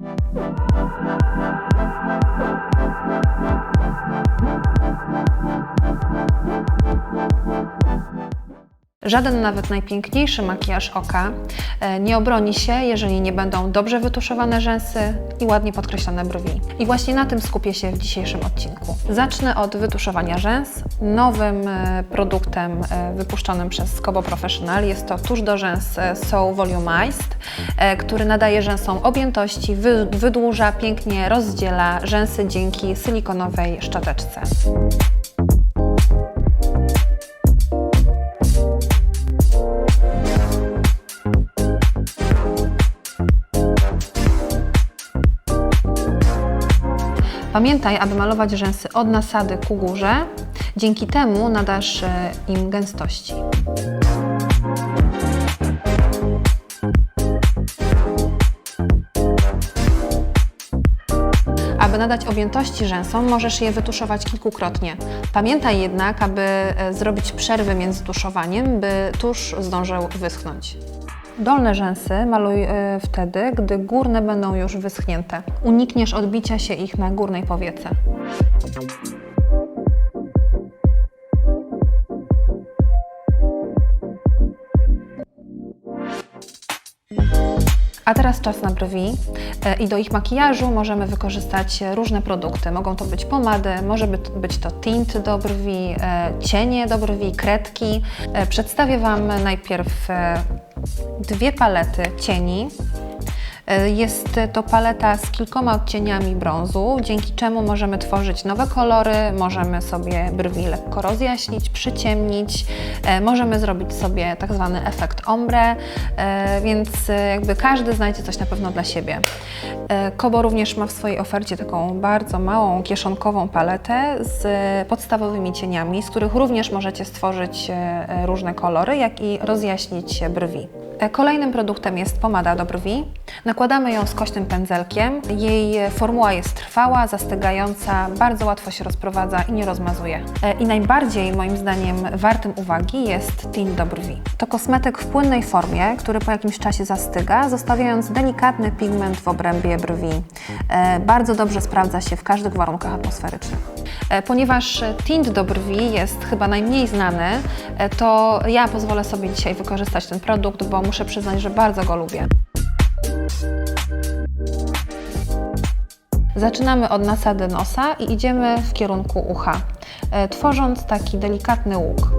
Thank you. Żaden nawet najpiękniejszy makijaż oka e, nie obroni się, jeżeli nie będą dobrze wytuszowane rzęsy i ładnie podkreślone brwi. I właśnie na tym skupię się w dzisiejszym odcinku. Zacznę od wytuszowania rzęs. Nowym e, produktem e, wypuszczonym przez Skobo Professional jest to tusz do rzęs So Volumized, który nadaje rzęsom objętości, wy, wydłuża, pięknie rozdziela rzęsy dzięki silikonowej szczoteczce. Pamiętaj, aby malować rzęsy od nasady ku górze. Dzięki temu nadasz e, im gęstości. Aby nadać objętości rzęsom, możesz je wytuszować kilkukrotnie. Pamiętaj jednak, aby e, zrobić przerwy między tuszowaniem, by tusz zdążył wyschnąć. Dolne rzęsy maluj e, wtedy, gdy górne będą już wyschnięte. Unikniesz odbicia się ich na górnej powiece. A teraz czas na brwi E, i do ich makijażu możemy wykorzystać różne produkty. Mogą to być pomady, może by- być to tint do brwi, e, cienie do brwi, kredki. Przedstawię Wam najpierw dwie palety cieni. Jest to paleta z kilkoma odcieniami brązu, dzięki czemu możemy tworzyć nowe kolory, możemy sobie brwi lekko rozjaśnić, przyciemnić, e, możemy zrobić sobie tak zwany efekt ombre, e, więc e, jakby każdy znajdzie coś na pewno dla siebie. Kobo również ma w swojej ofercie taką bardzo małą, kieszonkową paletę z podstawowymi cieniami, z których również możecie stworzyć różne kolory, jak i rozjaśnić brwi. E, Kolejnym produktem jest pomada do brwi. Nakładamy ją skośnym pędzelkiem. Jej formuła jest trwała, zastygająca, bardzo łatwo się rozprowadza i nie rozmazuje. E, I najbardziej moim zdaniem wartym uwagi jest tint do brwi. To kosmetyk w płynnej formie, który po jakimś czasie zastyga, zostawiając delikatny pigment w obrębie brwi. E, Bardzo dobrze sprawdza się w każdych warunkach atmosferycznych. E, Ponieważ tint do brwi jest chyba najmniej znany, e, to ja pozwolę sobie dzisiaj wykorzystać ten produkt, bo muszę przyznać, że bardzo go lubię. Zaczynamy od nasady nosa i idziemy w kierunku ucha, e, tworząc taki delikatny łuk.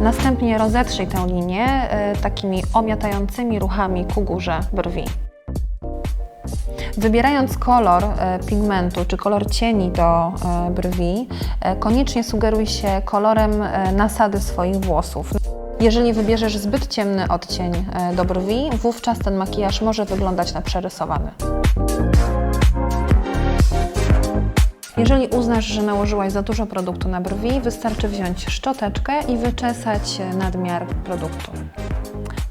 Następnie rozetrzyj tę linię e, takimi omiatającymi ruchami ku górze brwi. Wybierając kolor e, pigmentu czy kolor cieni do e, brwi, koniecznie sugeruj się kolorem nasady swoich włosów. Jeżeli wybierzesz zbyt ciemny odcień do brwi, wówczas ten makijaż może wyglądać na przerysowany. Jeżeli uznasz, że nałożyłaś za dużo produktu na brwi, wystarczy wziąć szczoteczkę i wyczesać nadmiar produktu.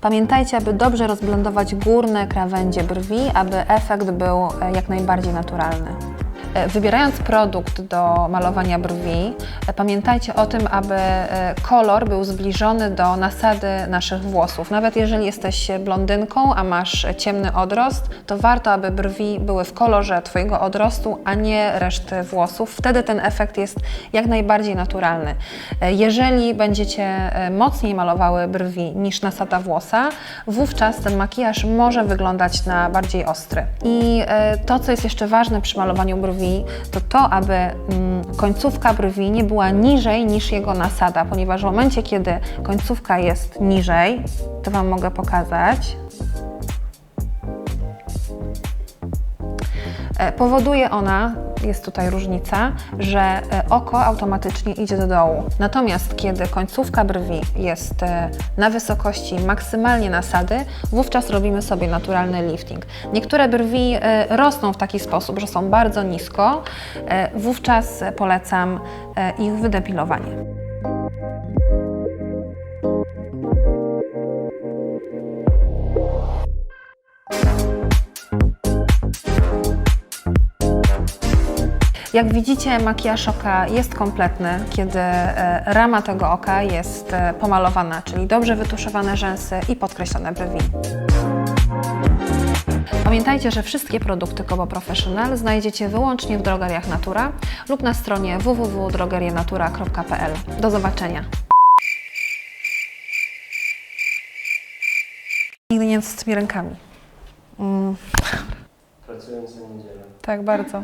Pamiętajcie, aby dobrze rozblendować górne krawędzie brwi, aby efekt był e, jak najbardziej naturalny. E, Wybierając produkt do malowania brwi, e, pamiętajcie o tym, aby e, kolor był zbliżony do nasady naszych włosów. Nawet jeżeli jesteś blondynką, a masz ciemny odrost, to warto, aby brwi były w kolorze Twojego odrostu, a nie reszty włosów. Wtedy ten efekt jest jak najbardziej naturalny. Jeżeli będziecie mocniej malowały brwi niż nasada włosa, wówczas ten makijaż może wyglądać na bardziej ostry. I to, co jest jeszcze ważne przy malowaniu brwi, to to, aby mm, końcówka brwi nie była niżej niż jego nasada, ponieważ w momencie, kiedy końcówka jest niżej, to Wam mogę pokazać, Powoduje ona, jest tutaj różnica, że e, oko automatycznie idzie do dołu. Natomiast kiedy końcówka brwi jest e, na wysokości maksymalnie nasady, wówczas robimy sobie naturalny lifting. Niektóre brwi e, rosną w taki sposób, że są bardzo nisko, e, wówczas polecam e, ich wydepilowanie. Jak widzicie, makijaż oka jest kompletny, kiedy e, rama tego oka jest e, pomalowana, czyli dobrze wytuszowane rzęsy i podkreślone brwi. Pamiętajcie, że wszystkie produkty Kobo Professional znajdziecie wyłącznie w drogeriach Natura lub na stronie www.drogerienatura.pl. Do zobaczenia! Nigdy nie z tymi rękami. Mm, Pracując na niedzielę. tak, bardzo.